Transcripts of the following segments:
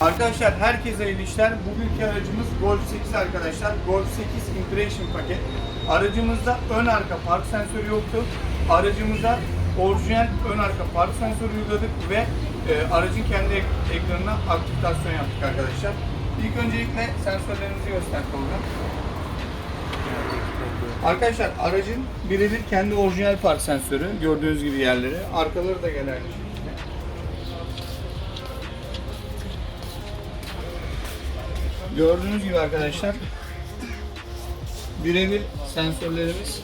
Arkadaşlar herkese hayırlı işler. Bugünkü aracımız Golf 8 arkadaşlar. Golf 8 Impression paket. Aracımızda ön arka park sensörü yoktu. Aracımıza orijinal ön arka park sensörü uyguladık ve e, aracın kendi ek- ekranına aktivasyon yaptık arkadaşlar. İlk öncelikle sensörlerimizi göster Tolga. Arkadaşlar aracın birebir kendi orijinal park sensörü. Gördüğünüz gibi yerleri. Arkaları da gelen Gördüğünüz gibi arkadaşlar birebir sensörlerimiz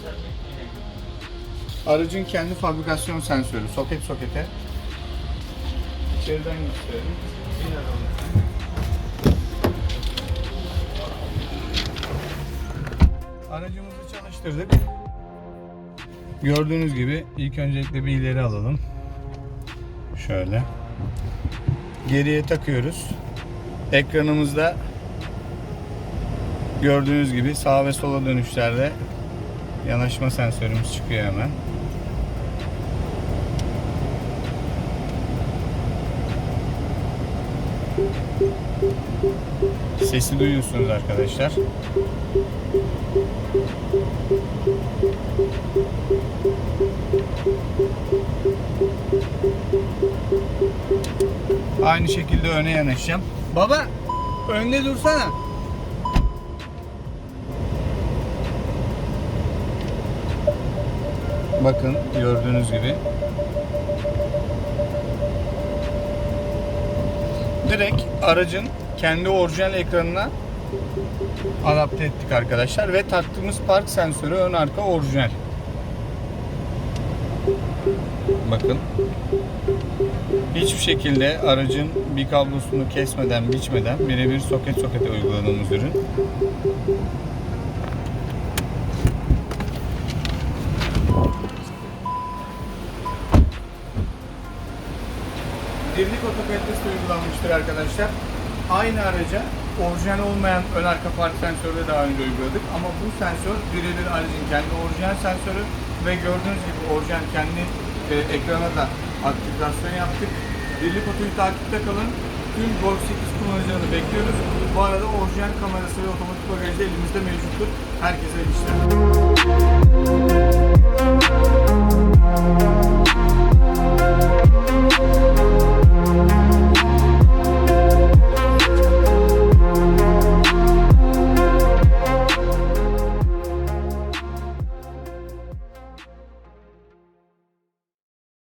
aracın kendi fabrikasyon sensörü soket sokete içeriden gösterelim. Aracımızı çalıştırdık. Gördüğünüz gibi ilk öncelikle bir ileri alalım. Şöyle. Geriye takıyoruz. Ekranımızda Gördüğünüz gibi sağ ve sola dönüşlerde yanaşma sensörümüz çıkıyor hemen. Sesi duyuyorsunuz arkadaşlar. Aynı şekilde öne yanaşacağım. Baba önde dursana. Bakın gördüğünüz gibi. Direkt aracın kendi orijinal ekranına adapte ettik arkadaşlar ve taktığımız park sensörü ön arka orijinal. Bakın. Hiçbir şekilde aracın bir kablosunu kesmeden, biçmeden birebir soket sokete uyguladığımız ürün. Dirlik otokalitesi uygulanmıştır arkadaşlar. Aynı araca orijinal olmayan ön arka park sensörü daha önce uyguladık. Ama bu sensör birebir aracın kendi orijinal sensörü ve gördüğünüz gibi orijinal kendi e, ekrana da aktivasyon yaptık. Dirlik otoyu takipte kalın. Tüm Golf 8 kullanıcılarını bekliyoruz. Bu arada orijinal kamerası ve otomatik bagajı elimizde mevcuttur. Herkese işler.